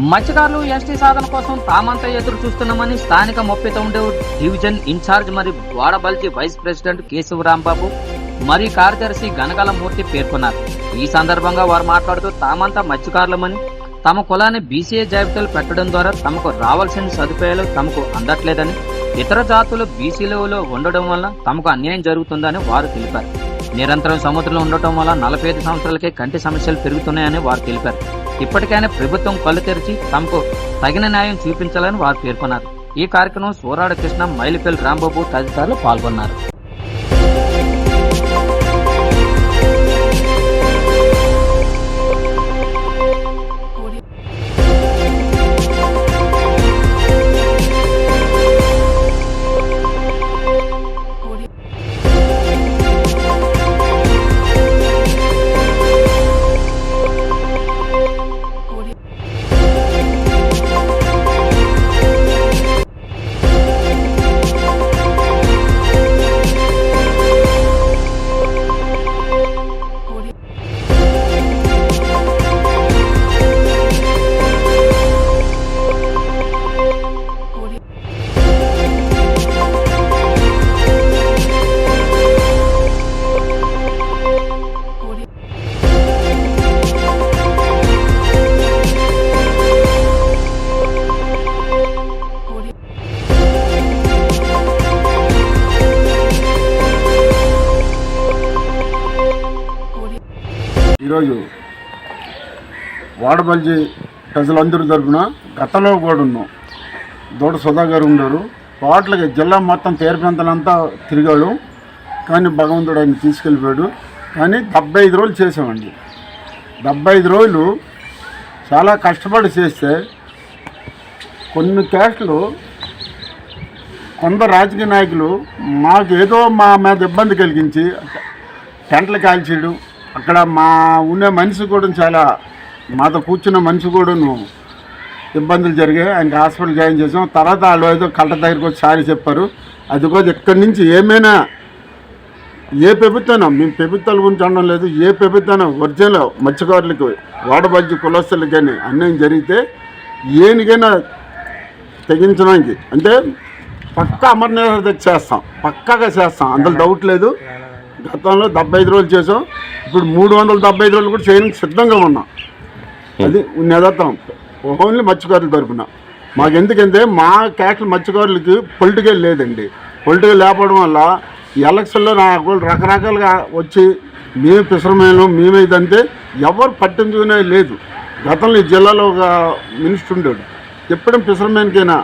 మత్స్యకారులు ఎస్టీ సాధన కోసం తామంతా ఎదురు చూస్తున్నామని స్థానిక ముప్పై తొమ్మిది డివిజన్ ఇన్ఛార్జ్ మరి వాడబల్జీ వైస్ ప్రెసిడెంట్ కేశవ రాంబాబు మరియు కార్యదర్శి గనకాల మూర్తి పేర్కొన్నారు. ఈ సందర్భంగా వారు మాట్లాడుతూ తామంతా మత్స్యకారులమని తమ కులాన్ని బీసీఏ జాబితాలు పెట్టడం ద్వారా తమకు రావాల్సిన సదుపాయాలు తమకు అందట్లేదని ఇతర జాతులు బీసీలలో ఉండడం వల్ల తమకు అన్యాయం జరుగుతుందని వారు తెలిపారు. నిరంతరం సముద్రంలో ఉండటం వల్ల నలభై ఐదు సంవత్సరాలకే కంటి సమస్యలు పెరుగుతున్నాయని వారు తెలిపారు. ఇప్పటికైనా ప్రభుత్వం కళ్ళు తెరిచి తమకు తగిన న్యాయం చూపించాలని వారు పేర్కొన్నారు. ఈ కార్యక్రమం సూరాడ కృష్ణ మైలిపల్లి రాంబాబు తదితరులు పాల్గొన్నారు. వాడబల్జీ ప్రజలందరి తరపున గతంలో కూడా ఉన్నాం దూడ సుధా గారు ఉన్నారు. వాటికి జిల్లా మొత్తం తీరప్రాంతాలంతా తిరిగాడు. కానీ భగవంతుడు ఆయన తీసుకెళ్ళిపోయాడు. కానీ డెబ్బై ఐదు రోజులు చేసామండి డెబ్బై ఐదు రోజులు చాలా కష్టపడి చేస్తే కొన్ని కేసులు కొందరు రాజకీయ నాయకులు మాకు ఏదో మా మీద ఇబ్బంది కలిగించి టెంట్లు కాల్చేయడం. అక్కడ మా ఉన్న మనిషి కూడా చాలా మాతో కూర్చున్న మనిషి కూడా నువ్వు ఇబ్బందులు జరిగాయి. ఆయనకి హాస్పిటల్ జాయిన్ చేసాం. తర్వాత వాళ్ళు ఏదో కళ్ళ దగ్గరికి వచ్చి సారి చెప్పారు. అది కూడా ఇక్కడి నుంచి ఏమైనా ఏ ప్రభుత్వం మేము ప్రభుత్వాల గురించి అనడం లేదు. ఏ ప్రభుత్వం ఒరిజినల్ మత్స్యకారులకు వాడబల్జి కులస్తులకు కానీ అన్యాయం జరిగితే ఏనికైనా తెగించడానికి అంటే పక్కా అమర్నాథ్ దగ్గర చేస్తాం. పక్కాగా చేస్తాం. అందులో డౌట్ లేదు. గతంలో డెబ్బై ఐదు రోజులు చేసాం. ఇప్పుడు మూడు వందల డెబ్బై ఐదు రోజులు కూడా చేయడానికి సిద్ధంగా ఉన్నాం. అది నిదత్తం ఓన్లీ మత్స్యకారుల తరఫున మాకు ఎందుకంటే మా క్యాస్టల్ మత్స్యకారులకి పొలిటికల్ లేదండి. పొలిటికల్ లేకపోవడం వల్ల ఎలక్షన్లో నాకు రకరకాలుగా వచ్చి మేము పిసరమైన మేమే ఇదంటే ఎవరు పట్టించుకునే లేదు. గతంలో ఈ జిల్లాలో ఒక మినిస్టర్ ఉండేడు ఎప్పుడూ పిసరమేనికైనా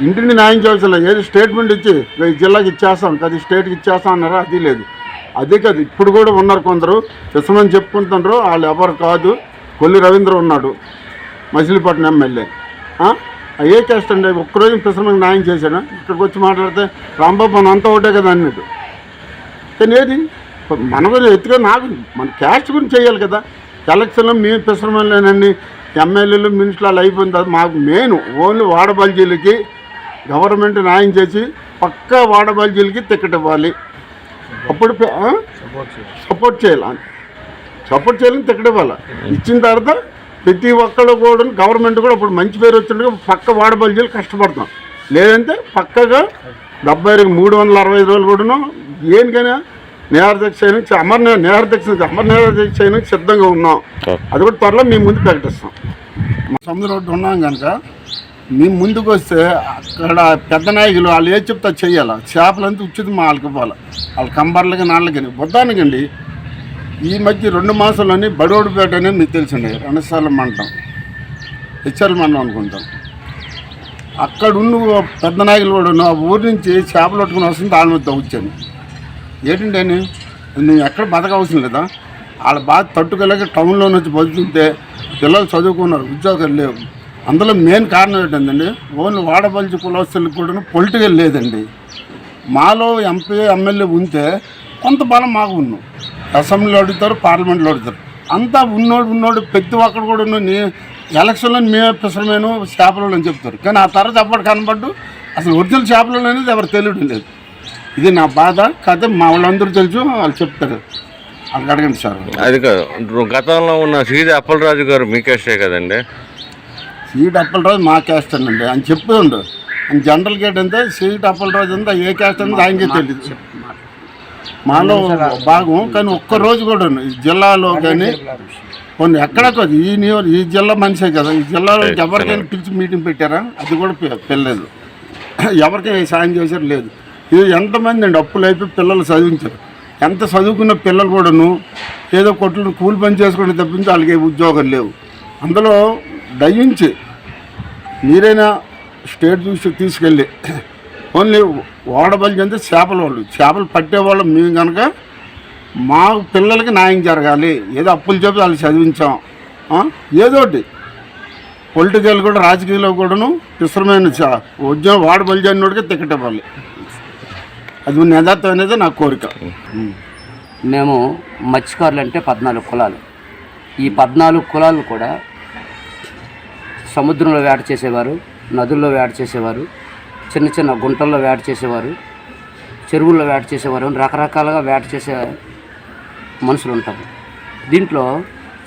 ఇంటిని న్యాయం చేయాల్సిన ఏది స్టేట్మెంట్ ఇచ్చి ఈ జిల్లాకి ఇచ్చేస్తాం కదా స్టేట్కి ఇచ్చేస్తాం అన్నారా? అది లేదు. అదే కాదు ఇప్పుడు కూడా ఉన్నారు కొందరు. విషమని చెప్పుకుంటున్నారు వాళ్ళు ఎవరు కాదు. కొల్లి రవీంద్ర ఉన్నాడు మచిలీపట్నం ఎమ్మెల్యే? ఏ క్యాస్ట్ అండి ఒక్కరోజు పిసరమని న్యాయం చేశాడు? ఇక్కడికి వచ్చి మాట్లాడితే రాంబాబు మన అంతా ఒకటే కదా అన్నాడు. కానీ ఏది? మన ఎత్తుగా నాకు మన క్యాస్ట్ గురించి చేయాలి కదా. ఎలక్షన్లో మేము పిసరమని ఎమ్మెల్యేలు మినిస్టర్లు అయిపోయిన తర్వాత మాకు మెయిన్ ఓన్లీ వాడబల్జీలకి గవర్నమెంట్ న్యాయం చేసి పక్కా వాడబల్జీలకి టికెట్ ఇవ్వాలి. అప్పుడు? సపోర్ట్ చేయాలి. సపోర్ట్ చేయాలని టికెట్ ఇవ్వాలి ఇచ్చిన తర్వాత ప్రతి ఒక్కళ్ళు కూడా గవర్నమెంట్ కూడా ఇప్పుడు మంచి పేరు వచ్చిండగా పక్క వాడబల్జీలు కష్టపడతాం లేదంటే పక్కగా డెబ్బై మూడు వందల అరవై ఐదు రోజులు కూడాను దేనికైనా నేరదక్ష చేయడానికి అమర నేహారదీక్ష అమర నేహారదీక్ష చేయడానికి సిద్ధంగా ఉన్నాం. అది కూడా త్వరలో మేము ముందు ప్రకటిస్తాం. మా సముద్ర రోడ్డు ఉన్నాం కనుక మేము ముందుకు వస్తే అక్కడ పెద్ద నాయకులు వాళ్ళు ఏది చెప్తా చేయాలి చేపలంతా ఉచితం మా వాళ్ళకి పోవాలి వాళ్ళ కంబర్లకి నాళ్ళకి బుద్ధానికండి. ఈ మధ్య రెండు మాసాలని బడోడుపేట అనేది మీకు తెలిసిండే రణస్థలం మండలం హెచ్ఆర్ మండలం అనుకుంటాం. అక్కడ ఉన్న పెద్ద నాయకులు కూడా ఆ ఊరి నుంచి చేపలు పట్టుకుని వస్తుంది దాని మీద తగ్గుచ్చాను ఏంటంటే నేను ఎక్కడ బతకవసరం లేదా? వాళ్ళ బాధ తట్టుకోలేక టౌన్లో నుంచి బతుకుతుంటే పిల్లలు చదువుకున్నారు ఉద్యోగాలు లేవు. అందులో మెయిన్ కారణం ఏంటంటే ఓన్లీ వాడపల్చి కులవస్తులకు కూడా పొలిటికల్ లేదండి. మాలో ఎంపీ ఎమ్మెల్యే ఉంటే కొంత బలం మాకు ఉన్నాం. అసెంబ్లీలో అడుగుతారు పార్లమెంట్లో అడుగుతారు. అంతా ఉన్నోడు ఉన్నోడు ప్రతి ఒక్కడు కూడా ఉన్న నీ ఎలక్షన్లో మేమే పిసరమేను చేపలు అని చెప్తారు. కానీ ఆ తర్వాత ఎప్పటి కనబడ్డు అసలు ఒరిజినల్ చేపలు అనేది ఎవరు తెలియడం లేదు. ఇది నా బాధ కాకపోతే మా వాళ్ళందరూ తెలుసు వాళ్ళు చెప్తారు. వాళ్ళకి అడగండి సార్. అది కాదు గతంలో ఉన్న సీది అప్పలరాజు గారు మీకేస్టే కదండి? సీట్ అప్పలరాజు మా క్యాస్ట్ అండి. అని చెప్తుండు అని జనరల్ గేట్ అంతే సీట్ అప్పలరాజు అంతా ఏ క్యాస్ట్ అనేది ఆయనకే తెలియదు మాలో భాగం కానీ ఒక్క రోజు కూడా ఈ జిల్లాలో కానీ కొన్ని ఎక్కడ కాదు. ఈ నియో- ఈ జిల్లా మనిషే కదా. ఈ జిల్లాలో ఎవరికైనా పిలిచి మీటింగ్ పెట్టారా? అది కూడా పెళ్ళలేదు. ఎవరికైనా సాయం చేశారు? లేదు. ఇది ఎంతమంది అండి? అప్పులు అయిపోయి పిల్లలు చదివించారు. ఎంత చదువుకున్న పిల్లలు కూడాను ఏదో కొట్లు కూలి పని చేసుకుని తప్పించి వాళ్ళకి ఉద్యోగం లేవు. అందులో దయించి మీరైనా స్టేట్ చూసి తీసుకెళ్ళి ఓన్లీ ఓడబలి చెంది చేపల వాళ్ళు. చేపలు పట్టేవాళ్ళు మేము కనుక మా పిల్లలకి న్యాయం జరగాలి. ఏదో అప్పులు చెప్పి వాళ్ళు చదివించాం. ఏదోటి పొలిటికల్ కూడా రాజకీయాల్లో కూడాను విశ్రమైన చ- ఉద్యోగం వాడ బలిజానిడికి టికెట్ ఇవ్వాలి. అది నిదాత్వం అనేది నా కోరిక. మేము మత్స్యకారులు అంటే పద్నాలుగు కులాలు. ఈ పద్నాలుగు కులాలు కూడా సముద్రంలో వేట చేసేవారు నదుల్లో వేట చేసేవారు చిన్న చిన్న గుంటల్లో వేట చేసేవారు చెరువుల్లో వేట చేసేవారు రకరకాలుగా వేట చేసే మనుషులు ఉంటారు దీంట్లో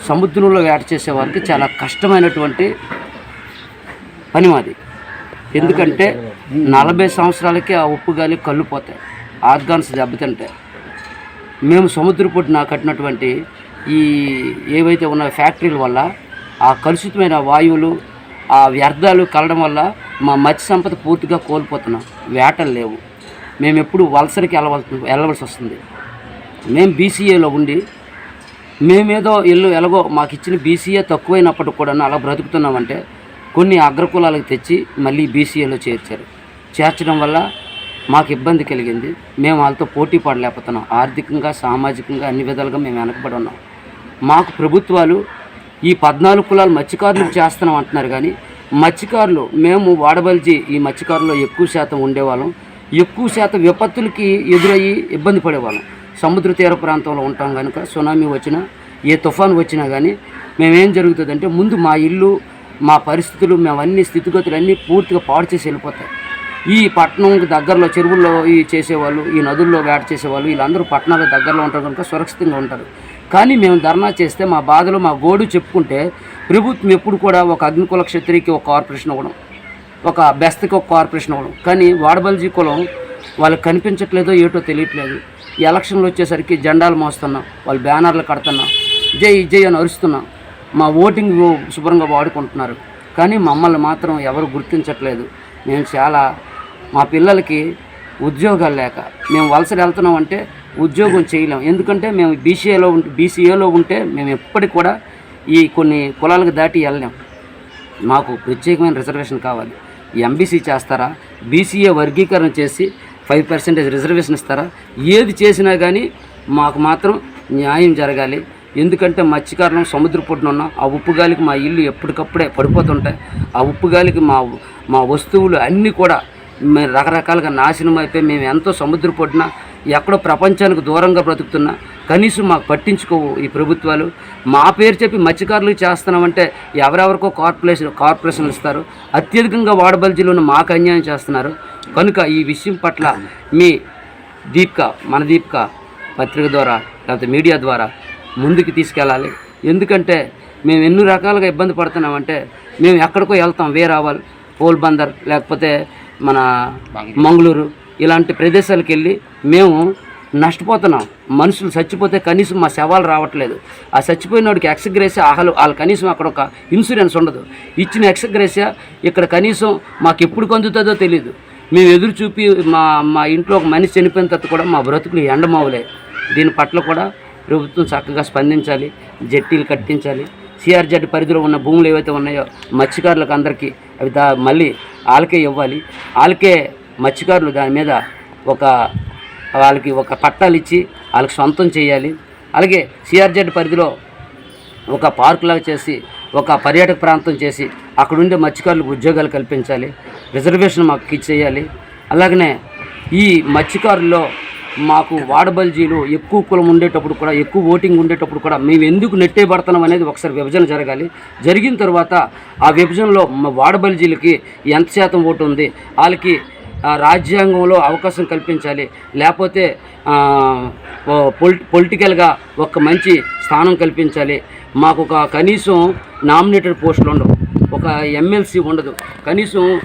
సముద్రంలో వేట చేసేవారికి చాలా కష్టమైనటువంటి పని మాది. ఎందుకంటే నలభై సంవత్సరాలకి ఆ ఉప్పు గాలి కళ్ళు పోతాయి ఆర్గాన్స్ దెబ్బతింటాయి. మేము సముద్రపుట్టున కట్టినటువంటి ఈ ఏవైతే ఉన్న ఫ్యాక్టరీల వల్ల ఆ కలుషితమైన వాయువులు ఆ వ్యర్థాలు కలడం వల్ల మా మత్స్య సంపద పూర్తిగా కోల్పోతున్నాం. వేటలు లేవు. మేము ఎప్పుడు వలసరికి వెళ్ళవలసి వెళ్ళవలసి వస్తుంది. మేము బీసీఏలో ఉండి మేమేదో ఇల్లు ఎలాగో మాకు ఇచ్చిన బీసీఏ తక్కువైనప్పటికి కూడా అలా బ్రతుకుతున్నామంటే కొన్ని అగ్రకులాలకు తెచ్చి మళ్ళీ బీసీఏలో చేర్చారు. చేర్చడం వల్ల మాకు ఇబ్బంది కలిగింది. మేము వాళ్ళతో పోటీ పడలేకపోతున్నాం. ఆర్థికంగా సామాజికంగా అన్ని విధాలుగా మేము వెనకబడి ఉన్నాం. మాకు ప్రభుత్వాలు ఈ పద్నాలుగు కులాలు మత్స్యకారులకు చేస్తున్నాం అంటున్నారు కానీ మత్స్యకారులు మేము వాడబలిచి ఈ మత్స్యకారులో ఎక్కువ శాతం ఉండేవాళ్ళం. ఎక్కువ శాతం విపత్తులకి ఎదురయ్యి ఇబ్బంది పడేవాళ్ళం. సముద్ర తీర ప్రాంతంలో ఉంటాం కనుక సునామీ వచ్చినా ఏ తుఫాను వచ్చినా కానీ మేమేం జరుగుతుందంటే ముందు మా ఇల్లు మా పరిస్థితులు మేము స్థితిగతులన్నీ స్థితిగతులు అన్నీ పూర్తిగా పాడు చేసి వెళ్ళిపోతాయి. ఈ పట్టణంకి దగ్గరలో చెరువుల్లో ఈ చేసేవాళ్ళు ఈ నదుల్లో వేట చేసేవాళ్ళు వీళ్ళందరూ పట్టణాల దగ్గరలో ఉంటారు కనుక సురక్షితంగా ఉంటారు. కానీ మేము ధర్నా చేస్తే మా బాధలు మా గోడు చెప్పుకుంటే ప్రభుత్వం ఎప్పుడు కూడా ఒక అగ్నికుల క్షత్రికి ఒక కార్పొరేషన్ ఇవ్వడం ఒక బెస్తకి ఒక కార్పొరేషన్ ఇవ్వడం. కానీ వాడబల్జీ కులం వాళ్ళకి కనిపించట్లేదో ఏటో తెలియట్లేదు. ఎలక్షన్లు వచ్చేసరికి జెండాలు మోస్తున్నాం వాళ్ళు బ్యానర్లు కడుతున్నాం. జై జై అని అరుస్తున్నాం. మా ఓటింగ్ శుభ్రంగా వాడుకుంటున్నారు. కానీ మమ్మల్ని మాత్రం ఎవరు గుర్తించట్లేదు. మేము చాలా మా పిల్లలకి ఉద్యోగాలు లేక మేము వలసలు వెళ్తున్నాం అంటే ఉద్యోగం చేయలేం. ఎందుకంటే మేము బీసీఏలో ఉంటే బీసీఏలో ఉంటే మేము ఎప్పటికి కూడా ఈ కొన్ని కులాలకు దాటి వెళ్ళలేం. మాకు ప్రత్యేకమైన రిజర్వేషన్ కావాలి. ఎంబీసీ చేస్తారా? బీసీఏ వర్గీకరణ చేసి ఫైవ్ పర్సెంటేజ్ రిజర్వేషన్ ఇస్తారా? ఏది చేసినా కానీ మాకు మాత్రం న్యాయం జరగాలి. ఎందుకంటే మత్స్యకారులం సముద్ర పొట్టున ఉన్నాం. ఆ ఉప్పు గాలికి మా ఇల్లు ఎప్పటికప్పుడే పడిపోతుంటాయి. ఆ ఉప్పు గాలికి మా మా వస్తువులు అన్నీ కూడా మేము రకరకాలుగా నాశనం అయిపోయి మేము ఎంతో సముద్ర పొట్టున ఎక్కడో ప్రపంచానికి దూరంగా బ్రతుకుతున్నా కనీసం మాకు పట్టించుకోవు ఈ ప్రభుత్వాలు. మా పేరు చెప్పి మత్స్యకారులకు చేస్తున్నామంటే ఎవరెవరికో కార్పొరేషన్ కార్పొరేషన్లు ఇస్తారు. అత్యధికంగా వాడబల్జీలను మాకు అన్యాయం చేస్తున్నారు. కనుక ఈ విషయం పట్ల మీ దీపిక మన దీపిక పత్రిక ద్వారా లేకపోతే మీడియా ద్వారా ముందుకు తీసుకెళ్ళాలి. ఎందుకంటే మేము ఎన్ని రకాలుగా ఇబ్బంది పడుతున్నామంటే మేము ఎక్కడికో వెళ్తాం వేరావల్ పోల్బందర్ లేకపోతే మన మంగళూరు. ఇలాంటి ప్రదేశాలకు వెళ్ళి మేము నష్టపోతున్నాం. మనుషులు చచ్చిపోతే కనీసం మా శవాలు రావట్లేదు. ఆ చచ్చిపోయినోడికి ఎక్స్గ్రేసియా అసలు వాళ్ళు కనీసం అక్కడ ఒక ఇన్సూరెన్స్ ఉండదు. ఇచ్చిన ఎక్స్గ్రేసియా ఇక్కడ కనీసం మాకు ఎప్పుడు అందుతుందో తెలియదు మేము ఎదురు చూపి మా మా ఇంట్లో ఒక మనిషి చనిపోయిన తర్వాత కూడా మా బ్రతుకులు ఎండమావులే. దీని పట్ల కూడా ప్రభుత్వం చక్కగా స్పందించాలి జట్టీలు కట్టించాలి. సిఆర్జెడ్ పరిధిలో ఉన్న భూములు ఏవైతే ఉన్నాయో మత్స్యకారులకు అందరికీ అవి దా మళ్ళీ వాళ్ళకే ఇవ్వాలి. వాళ్ళకే మత్స్యకారులు దాని మీద ఒక వాళ్ళకి ఒక పట్టాలు ఇచ్చి వాళ్ళకి సొంతం చేయాలి. అలాగే సిఆర్జెడ్ పరిధిలో ఒక పార్క్ లాగా చేసి ఒక పర్యాటక ప్రాంతం చేసి అక్కడ ఉండే మత్స్యకారులకు ఉద్యోగాలు కల్పించాలి. రిజర్వేషన్ మాకు ఇచ్చేయాలి. అలాగనే ఈ మత్స్యకారుల్లో మాకు వాడబల్జీలు ఎక్కువ కులం ఉండేటప్పుడు కూడా ఎక్కువ ఓటింగ్ ఉండేటప్పుడు కూడా మేము ఎందుకు నెట్టేయబడుతున్నాం అనేది ఒకసారి విభజన జరగాలి. జరిగిన తర్వాత ఆ విభజనలో మా వాడబల్జీలకి ఎంత శాతం ఓటు ఉంది? వాళ్ళకి రాజ్యాంగంలో అవకాశం కల్పించాలి. లేకపోతే పొలి పొలిటికల్గా ఒక మంచి స్థానం కల్పించాలి. మాకు ఒక కనీసం నామినేటెడ్ పోస్టులు ఉండవు. ఒక ఎమ్మెల్సీ ఉండదు. కనీసం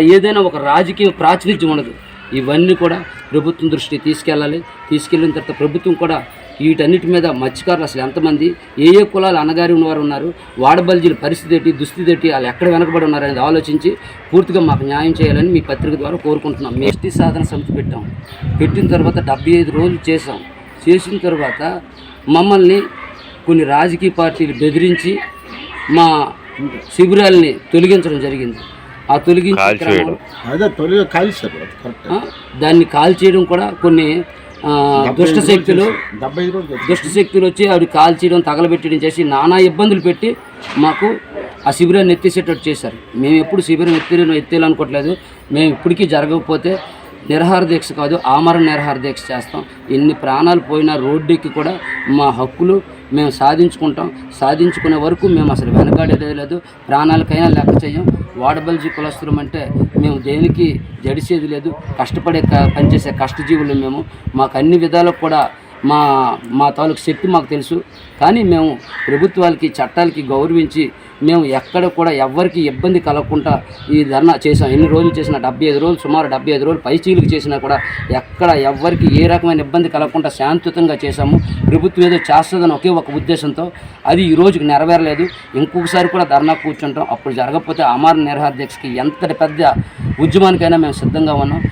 ఏదైనా ఒక రాజకీయ ప్రాతినిధ్యం ఉండదు. ఇవన్నీ కూడా ప్రభుత్వం దృష్టికి తీసుకెళ్ళాలి. తీసుకెళ్ళిన తర్వాత ప్రభుత్వం కూడా వీటన్నిటి మీద మత్స్యకారులు అసలు ఎంతమంది ఏ ఏ కులాలు అన్నగారి ఉన్నవారు ఉన్నారు వాడబల్జీల పరిస్థితి ఏంటి దుస్థితి ఏంటి వాళ్ళు ఎక్కడ వెనకబడి ఉన్నారు అనేది ఆలోచించి పూర్తిగా మాకు న్యాయం చేయాలని మీ పత్రిక ద్వారా కోరుకుంటున్నాం. మేము ఎస్టీ సాధన సమితి పెట్టాం. పెట్టిన తర్వాత డెబ్బై ఐదు రోజులు చేసాం చేసిన తర్వాత మమ్మల్ని కొన్ని రాజకీయ పార్టీలు బెదిరించి మా శిబిరాల్ని తొలగించడం జరిగింది. ఆ తొలగించే క్రమంలో అదే తొలిగా కాల్చారు అది కరెక్ట్. ఆ, దాన్ని కాల్ చేయడం కూడా కొన్ని దుష్ట శక్తులు దుష్ట శక్తులు వచ్చి ఆవిడ కాల్ చేయడం తగలబెట్టడం చేసి నానా ఇబ్బందులు పెట్టి మాకు ఆ శిబిరాన్ని ఎత్తేసేటట్టు చేశారు. మేము ఎప్పుడు శిబిరం ఎత్తే ఎత్తేయాలనుకోవట్లేదు. మేము ఇప్పటికీ జరగకపోతే నిరహార దీక్ష కాదు ఆమరణ నిరహార దీక్ష చేస్తాం. ఎన్ని ప్రాణాలు పోయినా రోడ్డుకి కూడా మా హక్కులు మేము సాధించుకుంటాం. సాధించుకునే వరకు మేము అసలు వెనకాడేదే లేదు. ప్రాణాలకైనా లెక్క చేయం. వాడబల్జీ కులస్తులం అంటే మేము దేనికి జడిసేది లేదు. కష్టపడే క- పనిచేసే కష్టజీవులు మేము. మాకు అన్ని విధాలకు కూడా మా మా తాలూకు శక్తి మాకు తెలుసు. కానీ మేము ప్రభుత్వాలకి చట్టాలకి గౌరవించి మేము ఎక్కడ కూడా ఎవ్వరికి ఇబ్బంది కలగకుండా ఈ ధర్నా చేసాం. ఎన్ని రోజులు చేసినా డెబ్బై ఐదు రోజులు సుమారు డెబ్బై ఐదు రోజులు పైచీలకు చేసినా కూడా ఎక్కడ ఎవ్వరికి ఏ రకమైన ఇబ్బంది కలగకుండా శాంతియుతంగా చేశాము. ప్రభుత్వం ఏదో చేస్తుందని ఒకే ఒక ఉద్దేశంతో అది ఈ రోజుకి నెరవేరలేదు. ఇంకొకసారి కూడా ధర్నా కూర్చుంటాం. అప్పుడు జరగకపోతే అమర నిరహార దీక్షకి ఎంతటి పెద్ద ఉద్యమానికైనా మేము సిద్ధంగా ఉన్నాం.